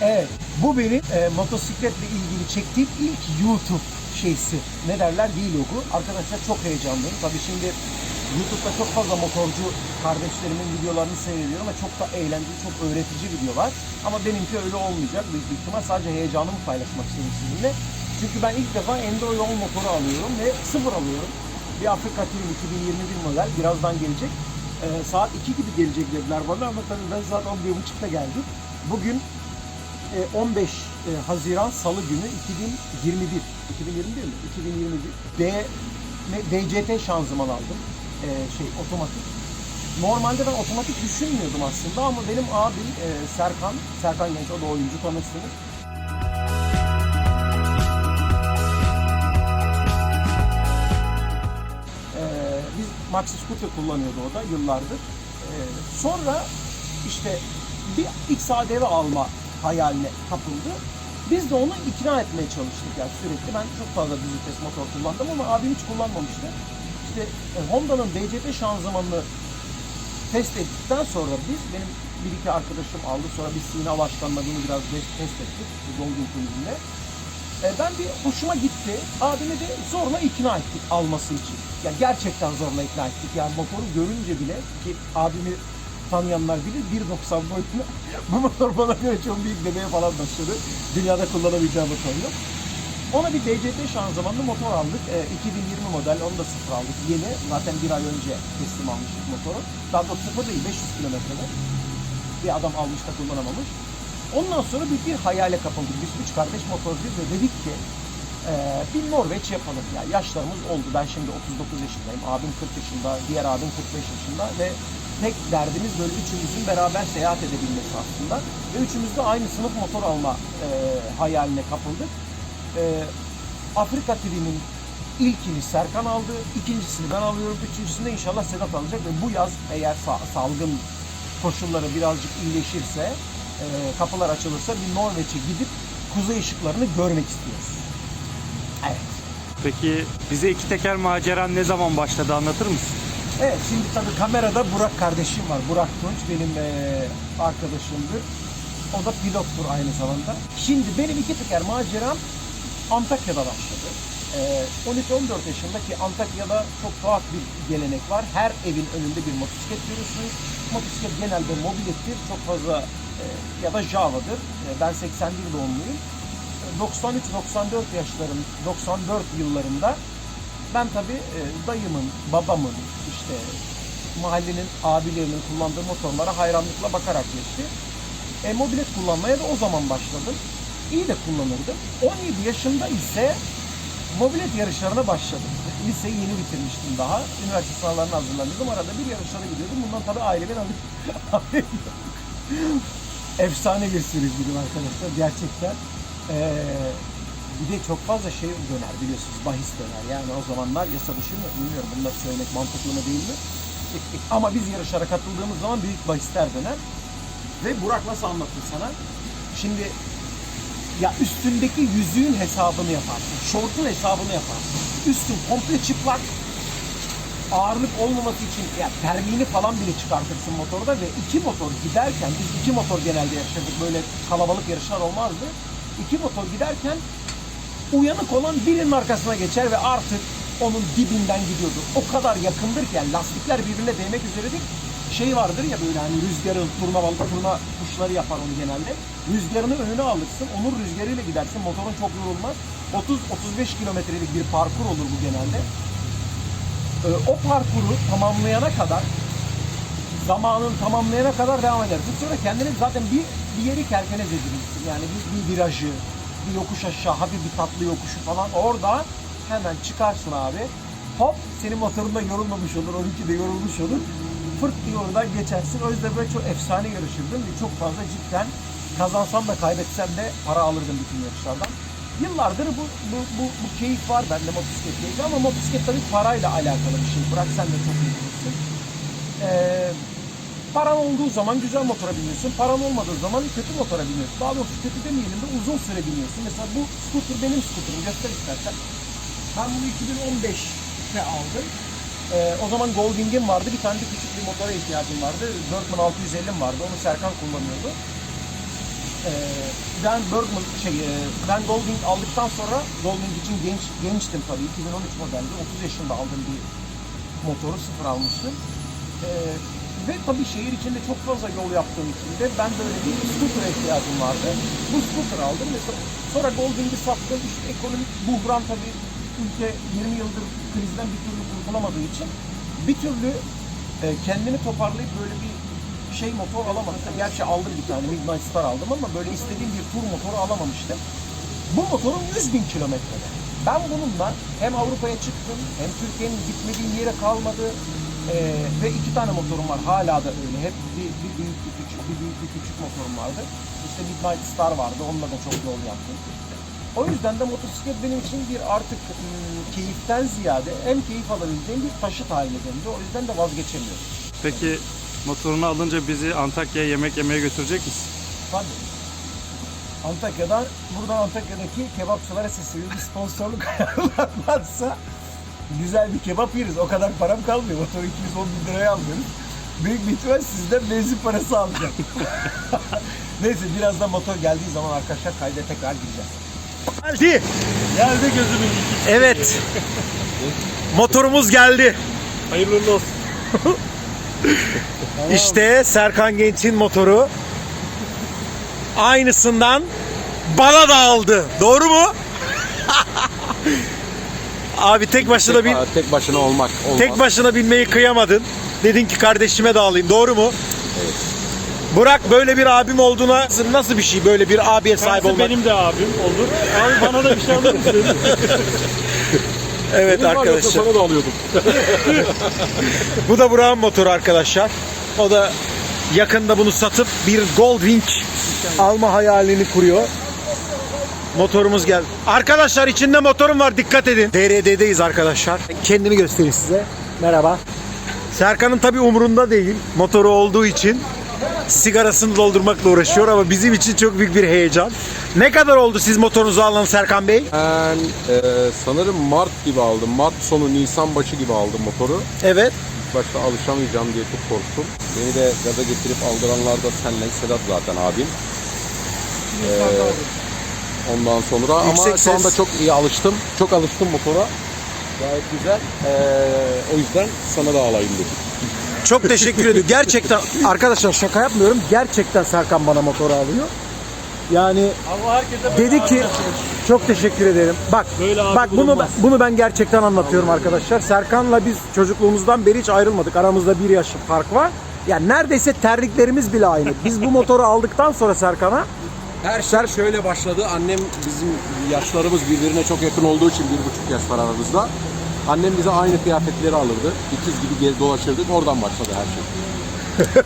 Evet, bu benim e, motosikletle ilgili çektiğim ilk YouTube şeysi. Ne derler? Vlogu. Arkadaşlar çok heyecanlıyım. Tabii şimdi YouTube'da çok fazla motorcu kardeşlerimin videolarını seyrediyorum ve çok da eğlenceli, çok öğretici videolar. Ama benimki öyle olmayacak. Büyük ihtimal sadece heyecanımı paylaşmak istiyorum sizinle. Çünkü ben ilk defa Endo yol motoru alıyorum ve sıfır alıyorum. Bir Afrika Twin 2021 model birazdan gelecek. E, saat 2 gibi gelecek dediler bana ama tabii ben saat 11.30'da geldim. Bugün 15 e, Haziran Salı günü 2021. 2021 mi? 2021. D, DCT şanzıman aldım. E, şey otomatik. Normalde ben otomatik düşünmüyordum aslında ama benim abim e, Serkan, Serkan Genç o da oyuncu tanırsınız. Ee, biz Maxi Scooter kullanıyordu o da yıllardır. Ee, sonra işte bir XADV alma hayaline kapıldı. Biz de onu ikna etmeye çalıştık yani sürekli. Ben çok fazla düz vites motor kullandım ama abim hiç kullanmamıştı. İşte e, Honda'nın DCT şanzımanını test ettikten sonra biz, benim bir iki arkadaşım aldı. Sonra biz Sina Başkan'la bunu biraz test ettik. Golden Cruise'ünde. E, ben bir hoşuma gitti. Abimi de zorla ikna ettik alması için. Ya gerçekten zorla ikna ettik. Yani motoru görünce bile ki abimi tanıyanlar bilir 1.90 boyutunda bu motor bana göre çok büyük demeye falan başladı. Dünyada kullanabileceğim motor yok. Ona bir DCT şanzımanlı motor aldık. E, 2020 model, onu da sıfır aldık. Yeni, zaten bir ay önce teslim almıştık motoru. Daha doğrusu sıfır değil, 500 kilometrede. Bir adam almış da kullanamamış. Ondan sonra bir, bir hayale kapıldık. Biz üç kardeş motorcuyuz ve dedik ki e, bir Norveç yapalım. Ya yaşlarımız oldu. Ben şimdi 39 yaşındayım. Abim 40 yaşında, diğer abim 45 yaşında ve tek derdimiz böyle üçümüzün beraber seyahat edebilmesi aslında. Ve üçümüz de aynı sınıf motor alma e, hayaline kapıldık. E, Afrika TV'nin ilkini Serkan aldı, ikincisini ben alıyorum, üçüncüsünü de inşallah Sedat alacak ve bu yaz eğer sa- salgın koşulları birazcık iyileşirse, e, kapılar açılırsa bir Norveç'e gidip kuzey ışıklarını görmek istiyoruz. Evet. Peki bize iki teker maceran ne zaman başladı anlatır mısın? Evet şimdi tabii kamerada Burak kardeşim var. Burak Tunç benim eee arkadaşımdır. O da pilottur aynı zamanda. Şimdi benim iki teker maceram Antakya'da başladı. Eee 13-14 yaşındaki Antakya'da çok tuhaf bir gelenek var. Her evin önünde bir motosiklet görürsünüz. Motosiklet genelde mobilettir. Çok fazla eee, ya da Java'dır. Eee, ben 81 doğumluyum. 93-94 yaşlarım, 94 yıllarında ben tabii e, dayımın, babamın, işte mahallenin abilerinin kullandığı motorlara hayranlıkla bakarak geçti. E, mobilet kullanmaya da o zaman başladım. İyi de kullanırdım. 17 yaşında ise mobilet yarışlarına başladım. Liseyi yeni bitirmiştim daha. Üniversite sınavlarına hazırlanıyordum. Arada bir yarışlara gidiyordum. Bundan tabii ailemin yok. Efsane bir sürücüydüm arkadaşlar gerçekten. Ee, bir de çok fazla şey döner biliyorsunuz bahis döner. Yani o zamanlar yasa dışı mı bilmiyorum bunları söylemek mantıklı mı değil mi? Ama biz yarışlara katıldığımız zaman büyük bahisler döner. Ve Burak nasıl anlatır sana? Şimdi ya üstündeki yüzüğün hesabını yaparsın. Şortun hesabını yaparsın. Üstün komple çıplak. Ağırlık olmaması için ya termiğini falan bile çıkartırsın motorda ve iki motor giderken biz iki motor genelde yarışırdık. Böyle kalabalık yarışlar olmazdı. İki motor giderken uyanık olan birinin arkasına geçer ve artık onun dibinden gidiyordu. O kadar yakındır ki yani lastikler birbirine değmek üzeredir. Şey vardır ya böyle hani rüzgarın turna turna kuşları yapar onu genelde. Rüzgarını önüne alırsın. Onun rüzgarıyla gidersin. Motorun çok yorulmaz. 30-35 kilometrelik bir parkur olur bu genelde. Ee, o parkuru tamamlayana kadar zamanın tamamlayana kadar devam edersin. Sonra kendini zaten bir, bir yeri kerkenez edilirsin. Yani bir, bir virajı, bir yokuş aşağı, hafif bir tatlı yokuşu falan. Orada hemen çıkarsın abi. Hop senin motorunda yorulmamış olur, onunki de yorulmuş olur. Fırt diye oradan geçersin. O yüzden böyle çok efsane yarışırdım. ve Çok fazla cidden kazansam da kaybetsem de para alırdım bütün yarışlardan. Yıllardır bu, bu, bu, bu keyif var bende motosiklet keyfi ama motosiklet tabii parayla alakalı bir şey. Bırak sen de çok iyi bilirsin. Ee, paran olduğu zaman güzel motora biniyorsun. Paran olmadığı zaman kötü motora biniyorsun. Daha doğrusu kötü demeyelim de uzun süre biniyorsun. Mesela bu scooter benim scooterum. Göster istersen. Ben bunu 2015'te aldım. Ee, o zaman Goldwing'im vardı. Bir tane de küçük bir motora ihtiyacım vardı. 4650'm vardı. Onu Serkan kullanıyordu. Ee, ben Bergman şey e, ben Goldwing aldıktan sonra Goldwing için genç gençtim tabii 2013 modeldi 30 yaşında aldığım bir motoru sıfır almıştım. E, ve tabii şehir içinde çok fazla yol yaptığım için de ben böyle bir scooter'a ihtiyacım vardı. Bu scooter aldım ve so- sonra Goldwing'i sattım. İşte ekonomik buhran tabii ülke 20 yıldır krizden bir türlü kurtulamadığı için bir türlü e, kendini toparlayıp böyle bir şey motor alamadım. Gerçi aldım bir tane Midnight Star aldım ama böyle istediğim bir tur motoru alamamıştım. Bu motorum 100 bin kilometrede. Ben bununla hem Avrupa'ya çıktım hem Türkiye'nin gitmediğim yere kalmadı. Ee, ve iki tane motorum var hala da öyle. Hep bir, bir büyük bir küçük, bir büyük bir küçük motorum vardı. İşte Midnight Star vardı. Onunla da çok yol yaptım. O yüzden de motosiklet benim için bir artık ım, keyiften ziyade hem keyif alabileceğim bir taşıt haline döndü. O yüzden de vazgeçemiyorum. Peki motorunu alınca bizi Antakya'ya yemek yemeye götürecek misin? Tabii. Antakya'dan, buradan Antakya'daki kebapçılara sesleniyorum. Bir sponsorluk ayarlarlarsa güzel bir kebap yeriz. O kadar param kalmıyor. Motoru 210 bin liraya alıyoruz. Büyük bir ihtimal sizden benzin parası alacağım. Neyse birazdan motor geldiği zaman arkadaşlar kayda tekrar gireceğiz. Geldi. Geldi gözümün. Evet. Motorumuz geldi. Hayırlı uğurlu olsun. İşte Serkan Genç'in motoru. Aynısından bana da aldı. Doğru mu? Abi tek başına bin, tek başına olmak olmaz. tek başına binmeyi kıyamadın. Dedin ki kardeşime de alayım. Doğru mu? Burak böyle bir abim olduğuna nasıl bir şey böyle bir abiye sahip Kendisi olmak? benim de abim olur. Abi bana da bir şey alır mısın? Evet Benim var yoksa arkadaşlar. Sana da alıyordum. Bu da Burak'ın motoru arkadaşlar. O da yakında bunu satıp bir Goldwing alma hayalini kuruyor. Motorumuz geldi. Arkadaşlar içinde motorum var dikkat edin. DRD'deyiz arkadaşlar. Kendimi göstereyim size. Merhaba. Serkan'ın tabi umurunda değil. Motoru olduğu için sigarasını doldurmakla uğraşıyor ama bizim için çok büyük bir heyecan. Ne kadar oldu siz motorunuzu alan Serkan Bey? Ben e, sanırım Mart gibi aldım. Mart sonu Nisan başı gibi aldım motoru. Evet. İlk başta alışamayacağım diye çok korktum. Beni de gaza getirip aldıranlar da senle Sedat zaten abim. E, ondan sonra ama Yüksek şu anda ses. çok iyi alıştım. Çok alıştım motora. Gayet güzel. E, o yüzden sana da alayım dedim. Çok teşekkür ediyorum. Gerçekten arkadaşlar şaka yapmıyorum. Gerçekten Serkan bana motoru alıyor. Yani Ama herkese dedi ki çok teşekkür ederim. Bak Böyle abi bak bunu ben, bulunmaz. bunu ben gerçekten anlatıyorum arkadaşlar. Serkan'la biz çocukluğumuzdan beri hiç ayrılmadık. Aramızda bir yaş fark var. Yani neredeyse terliklerimiz bile aynı. Biz bu motoru aldıktan sonra Serkan'a Her şey şöyle başladı. Annem bizim yaşlarımız birbirine çok yakın olduğu için bir buçuk yaş var aramızda. Annem bize aynı kıyafetleri alırdı. İkiz gibi gez dolaşırdık. Oradan başladı her şey.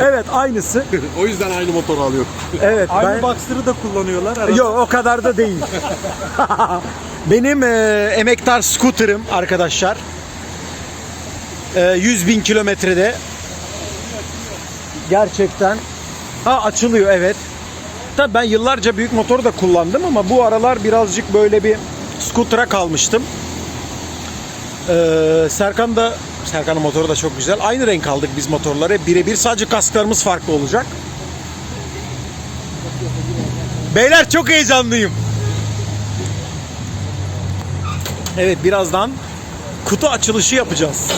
evet aynısı. o yüzden aynı motoru alıyorum. Evet Aynı ben Boxster'ı da kullanıyorlar. Arada. Yok o kadar da değil. Benim e, emektar scooter'ım arkadaşlar. E, 100 bin kilometrede. Gerçekten. Ha açılıyor evet. Tabii ben yıllarca büyük motor da kullandım ama bu aralar birazcık böyle bir scooter'a kalmıştım. Ee, Serkan da Serkan'ın motoru da çok güzel. Aynı renk aldık biz motorları. Birebir sadece kasklarımız farklı olacak. Beyler çok heyecanlıyım. Evet birazdan kutu açılışı yapacağız.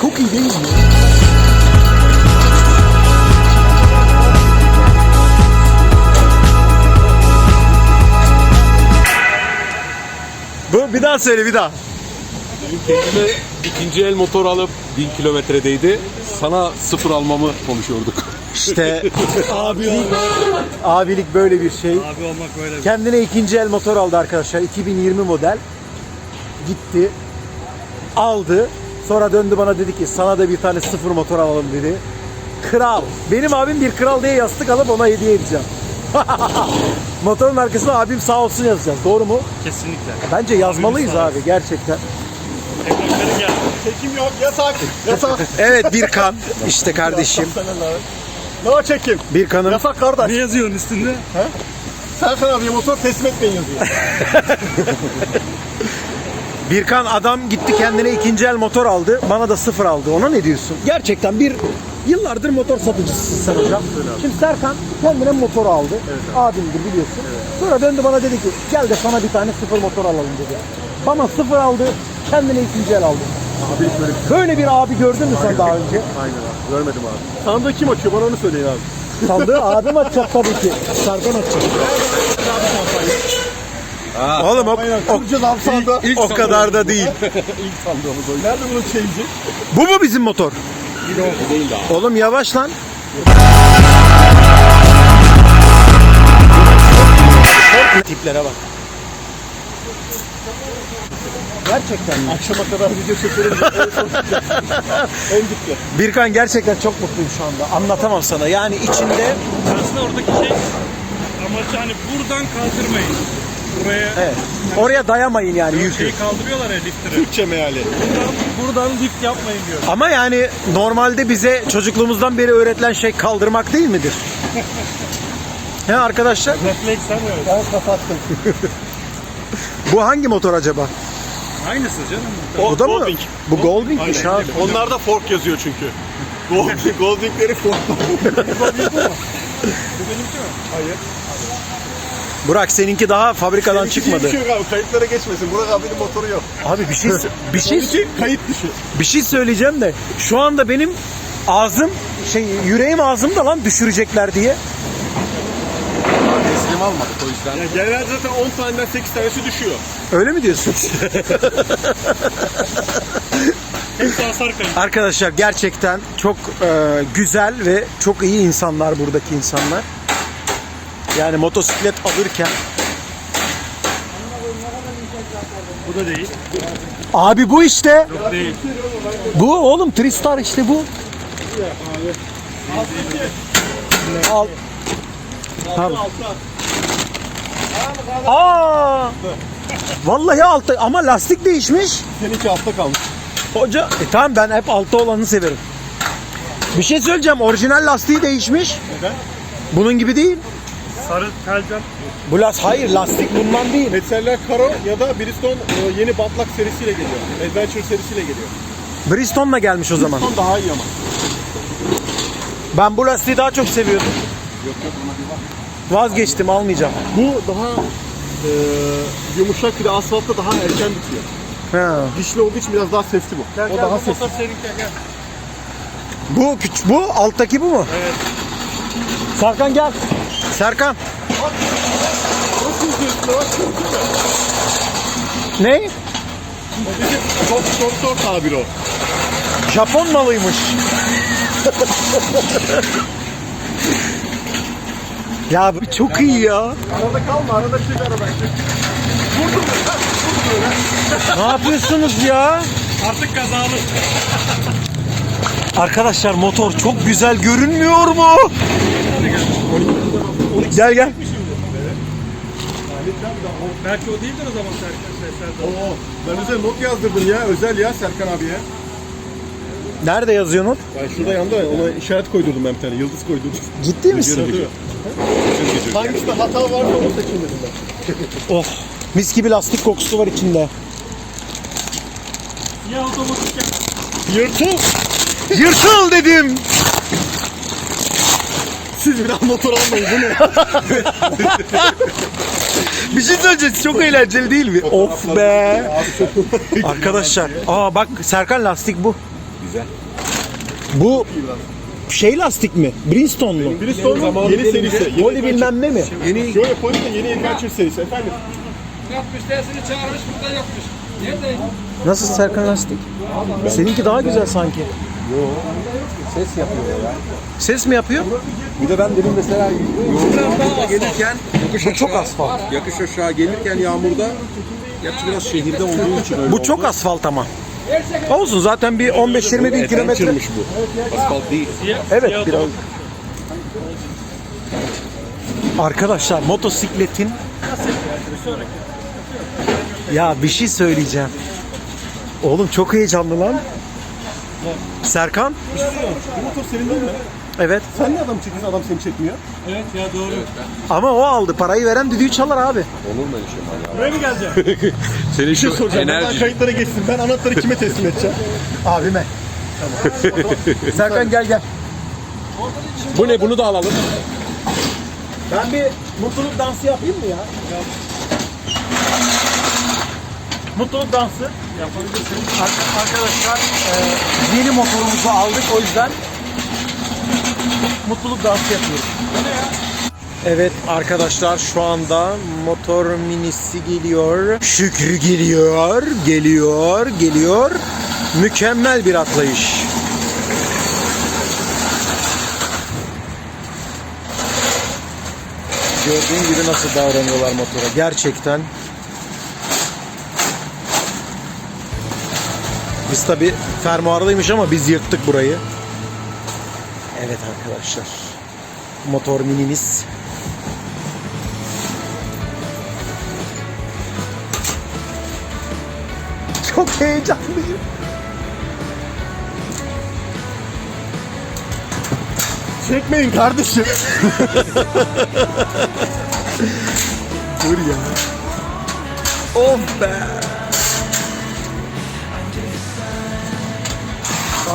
çok iyi değil mi? Bu bir daha söyle bir daha. Kendime ikinci el motor alıp 1000 kilometredeydi. Sana sıfır almamı konuşuyorduk. İşte abilik, abilik böyle bir şey. Abi olmak böyle bir Kendine ikinci el motor aldı arkadaşlar. 2020 model. Gitti. Aldı. Sonra döndü bana dedi ki sana da bir tane sıfır motor alalım dedi. Kral. Benim abim bir kral diye yastık alıp ona hediye edeceğim. Motorun arkasına abim sağ olsun yazacağız. Doğru mu? kesinlikle. Bence yazmalıyız sağ abi gerçekten. Emeklerin geldi. Çekim yok yasak. Yasak. Evet bir kan. İşte kardeşim. No çekim. Bir kanım. Yasak kardeş. Ne yazıyorsun üstünde? Serkan abiye motor teslim etmeyin yazıyor. Birkan adam gitti kendine ikinci el motor aldı. Bana da sıfır aldı. Ona ne diyorsun? Gerçekten bir Yıllardır motor satıcısısın sen hocam. Şimdi Serkan kendine motor aldı. Abimdir biliyorsun. Sonra döndü bana dedi ki gel de sana bir tane sıfır motor alalım dedi. Bana sıfır aldı, kendine ikinci el aldı. Abi hiç böyle bir. Böyle bir abi gördün mü sen daha önce? Aynen abi. Görmedim abi. Sandığı kim açıyor? Bana onu söyleyin abi. Sandığı abim açacak tabii ki. Serkan açacak. Oğlum o, o, abi sandığı. İlk o kadar da değil. İlk sandığımız o. Nerede bunun change'i? Bu mu bizim motor? Oğlum yavaş lan. Tiplere bak. Gerçekten mi? Akşama kadar video çekerim. en dipte. Birkan gerçekten çok mutluyum şu anda. Anlatamam sana. Yani içinde Aslında oradaki şey amacı hani buradan kaldırmayın. Buraya evet, oraya dayamayın yani yükü. şeyi kaldırıyorlar ya liftleri. Türkçe meali. Buradan, buradan lift yapmayın diyor. Ama yani normalde bize çocukluğumuzdan beri öğretilen şey kaldırmak değil midir? He arkadaşlar? Refleksler böyle. Ben kapattım. Bu hangi motor acaba? Aynısı canım. Bu da mı? Goldwing. Bu Goldwing'miş Aynen. abi. Onlarda fork yazıyor çünkü. Gold, Goldwing'leri fork. Burak seninki daha fabrikadan Seninki çıkmadı. şey yok abi. Kayıtlara geçmesin. Burak abinin motoru yok. Abi bir şey bir şey Seninki kayıt dışı. bir şey söyleyeceğim de şu anda benim ağzım şey yüreğim ağzımda lan düşürecekler diye. Teslim almadık o yüzden. Yani genelde zaten 10 taneden 8 tanesi düşüyor. Öyle mi diyorsun? Hepsi hasar kayıp. Arkadaşlar gerçekten çok e, güzel ve çok iyi insanlar buradaki insanlar. Yani motosiklet alırken Bu da değil. abi bu işte. Yok değil. Bu oğlum Tristar işte bu. Al. Tamam. Aa! Vallahi altta ama lastik değişmiş. Seninki altta kalmış. Hoca, e tamam ben hep altta olanı severim. Bir şey söyleyeceğim. Orijinal lastiği değişmiş. Neden? Bunun gibi değil. Sarı telcan. Bu las hayır lastik bundan değil. Metzeler Karo ya da Bridgestone e, yeni Batlak serisiyle geliyor. Adventure serisiyle geliyor. Bristone'la gelmiş o zaman. Bridgestone daha iyi ama. Ben bu lastiği daha çok seviyordum. Vazgeçtim almayacağım. Bu daha e, yumuşak bir de asfaltta daha erken bitiyor. Ha. Dişli olduğu için biraz daha sesli bu. o daha sesli. Seninki gel. Bu küç bu alttaki bu mu? Evet. Serkan gel. Serkan. Ne? Çok doktor tabiri o. Japon malıymış. ya bu çok iyi ya. Arada kalma arada çık aradan çık. Ne yapıyorsunuz ya? Artık kazalı. Arkadaşlar motor çok güzel görünmüyor mu? Gel gel. Belki o değildir o zaman Serkan. Oo, ben özel not yazdırdım ya özel ya Serkan abiye. Nerede yazıyorsun? Ben şurada yanında ona işaret koydurdum ben bir tane yıldız koydurdum. Ciddi misin? Hangisinde hata varsa onu seçin dedim ben. Oh. Mis gibi lastik kokusu var içinde. Ya otomatik. Yırtıl. Yırtıl dedim. Siz bir daha motor almayın bu ne? Bir şey söyleyeceğiz. Çok eğlenceli değil mi? Of be. Arkadaşlar. Aa bak Serkan lastik bu. Güzel. Bu şey lastik mi? Bridgestone mu? Bristol'un yeni serisi. Yeni Poli Adventure. bilmem ne mi? Yeni Şöyle Poli'nin yeni Adventure serisi efendim. Yapmış dersini çağırmış burada yokmuş. Nerede? Nasıl Serkan lastik? Seninki daha güzel sanki. Ses yapıyor ya. Ses mi yapıyor? Bir de ben dedim mesela yolda gelirken aşağı, çok asfalt. Yokuş aşağı gelirken yağmurda Gerçi biraz şehirde olduğu için öyle Bu çok asfalt ama. Olsun zaten bir 15-20 bin kilometre. Bu. Asfalt değil. Evet biraz. Arkadaşlar motosikletin Ya bir şey söyleyeceğim. Oğlum çok heyecanlı lan. Serkan? Bu motor senin değil mi? Evet. Sen niye adam çekiyorsun adam seni çekmiyor? Evet ya doğru. Ama o aldı. Parayı veren düdüğü çalar abi. Olur mu öyle şey var ya? Buraya mı geleceksin? Senin Bir şey şu soracağım. Enerji. kayıtlara geçsin. Ben anahtarı kime teslim edeceğim? Abime. Serkan gel gel. Bu ne? Bunu da alalım. Ben bir mutluluk dansı yapayım mı ya? Mutluluk dansı. Yapabilirsiniz. Ar- Arkadaşlar Ee, yeni motorumuzu aldık o yüzden mutluluk dansı yapıyoruz. Evet arkadaşlar şu anda motor minisi geliyor. Şükrü geliyor, geliyor, geliyor. Mükemmel bir atlayış. Gördüğün gibi nasıl davranıyorlar motora. Gerçekten Biz tabi fermuarlıymış ama biz yırttık burayı. Evet arkadaşlar. Motor minimiz. Çok heyecanlıyım. Çekmeyin kardeşim. Dur ya. Of be.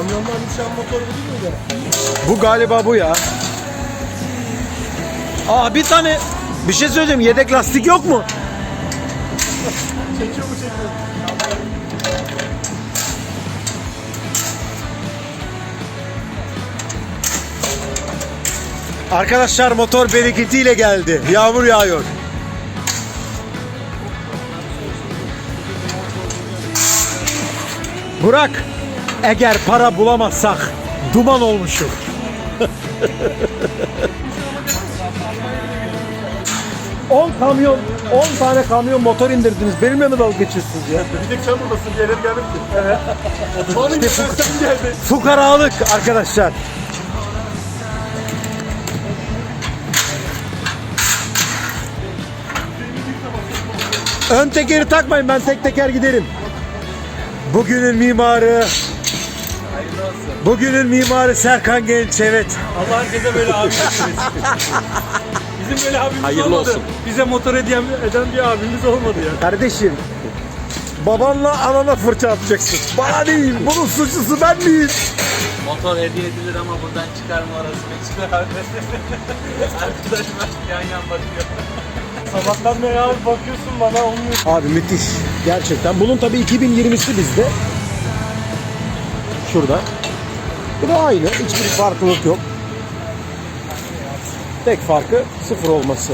Kamyondan düşen motor bu değil miydi? Bu galiba bu ya. Aa bir tane bir şey söyleyeceğim. Yedek lastik yok mu? Çekiyor mu çekiyor? Arkadaşlar motor bereketiyle geldi. Yağmur yağıyor. Burak, eğer para bulamazsak duman olmuşum. On kamyon, 10 tane kamyon motor indirdiniz. Benimle mi dalga geçiyorsunuz ya? Bir tek sen buradasın. Diğerleri gelmedi ki. Evet. Bana geçen sen geldin. Fukaralık arkadaşlar. Ön tekeri takmayın ben tek teker giderim. Bugünün mimarı Bugünün mimarı Serkan Genç evet. Allah herkese böyle abi. Bizim böyle abimiz Hayırlı olmadı. olsun. Bize motor hediye eden bir abimiz olmadı ya. Kardeşim babanla anana fırça atacaksın. Bana değil bunun suçlusu ben miyim? Motor hediye edilir ama buradan çıkarma arasına çıkar. Arkadaş bak yan yan bakıyor. Sabahtan beri abi bakıyorsun bana olmuyor. Abi müthiş. Gerçekten. Bunun tabii 2020'si bizde. Şurada. Bu da aynı. Hiçbir farklılık yok. Tek farkı sıfır olması.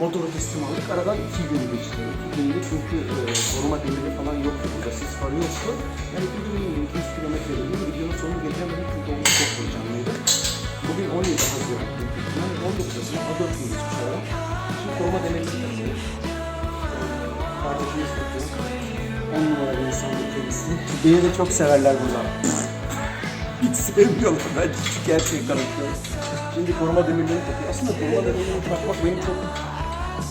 Motoru teslim aldık. Aradan iki gün geçti. İki günde çünkü e, koruma demiri falan yoktu burada. Sis farı yoktu. Yani bir gün 200 kilometre dedim. Videonun sonunu getiremedim çünkü onu çok heyecanlıydı. Bugün 17 Haziran. Yani 19 Haziran. A4 gün geçmiş ara. Şimdi koruma demirleri takıyoruz. Kardeşimiz takıyor. 10 numara bir insandır kendisi. Beni de çok severler bunlar. Hiç sevmiyorlar. Ben gerçekten akıyorum. Şimdi koruma demirlerini takıyor. Aslında koruma demirlerini takmak benim çok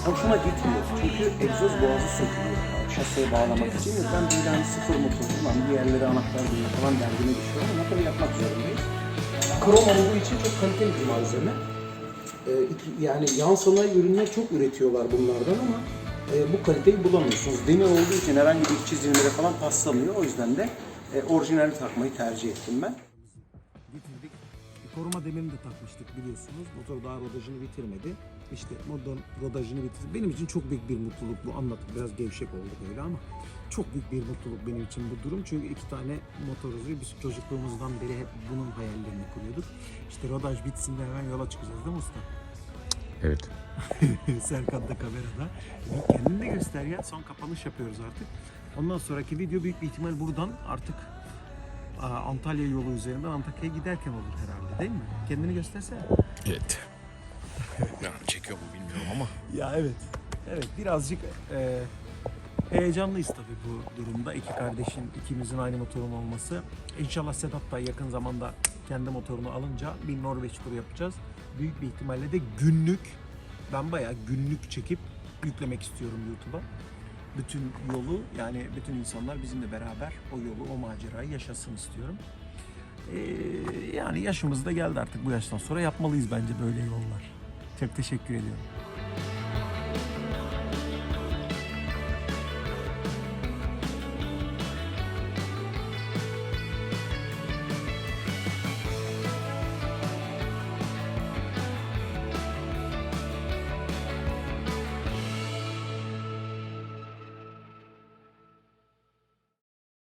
hoşuma gitmiyor. Çünkü egzoz boğazı sökülüyor. Şaseye bağlamak için. Ben bir tane sıfır motor falan diğerleri anahtar bulma falan derdine düşüyorum. Motoru yapmak zorundayız. Krom olduğu için çok kaliteli bir malzeme. Ee, yani yan sanayi ürünler çok üretiyorlar bunlardan ama e, bu kaliteyi bulamıyorsunuz. Demir olduğu için herhangi bir çizimlere falan paslamıyor. O yüzden de e, orijinali takmayı tercih ettim ben. Koruma demirini de takmıştık biliyorsunuz. Motor daha rodajını bitirmedi. İşte motor rodajını bitirdi. Benim için çok büyük bir mutluluk bu. Anlattık biraz gevşek oldu böyle ama çok büyük bir mutluluk benim için bu durum. Çünkü iki tane motorumuzu biz çocukluğumuzdan beri hep bunun hayallerini kuruyorduk. İşte rodaj bitsin de hemen yola çıkacağız değil mi usta? Evet. Serkan da kamerada. Kendini de göster ya. Son kapanış yapıyoruz artık. Ondan sonraki video büyük bir ihtimal buradan artık Antalya yolu üzerinden Antakya'ya giderken olur herhalde değil mi? Kendini göstersene. Evet. Yani çekiyor mu bilmiyorum ama. Ya evet. Evet birazcık e, heyecanlıyız tabii bu durumda. İki kardeşin, ikimizin aynı motorun olması. İnşallah Sedat da yakın zamanda kendi motorunu alınca bir Norveç turu yapacağız. Büyük bir ihtimalle de günlük, ben bayağı günlük çekip yüklemek istiyorum YouTube'a. Bütün yolu yani bütün insanlar bizimle beraber o yolu, o macerayı yaşasın istiyorum. Ee, yani yaşımız da geldi artık bu yaştan sonra yapmalıyız bence böyle yollar. Çok teşekkür ediyorum.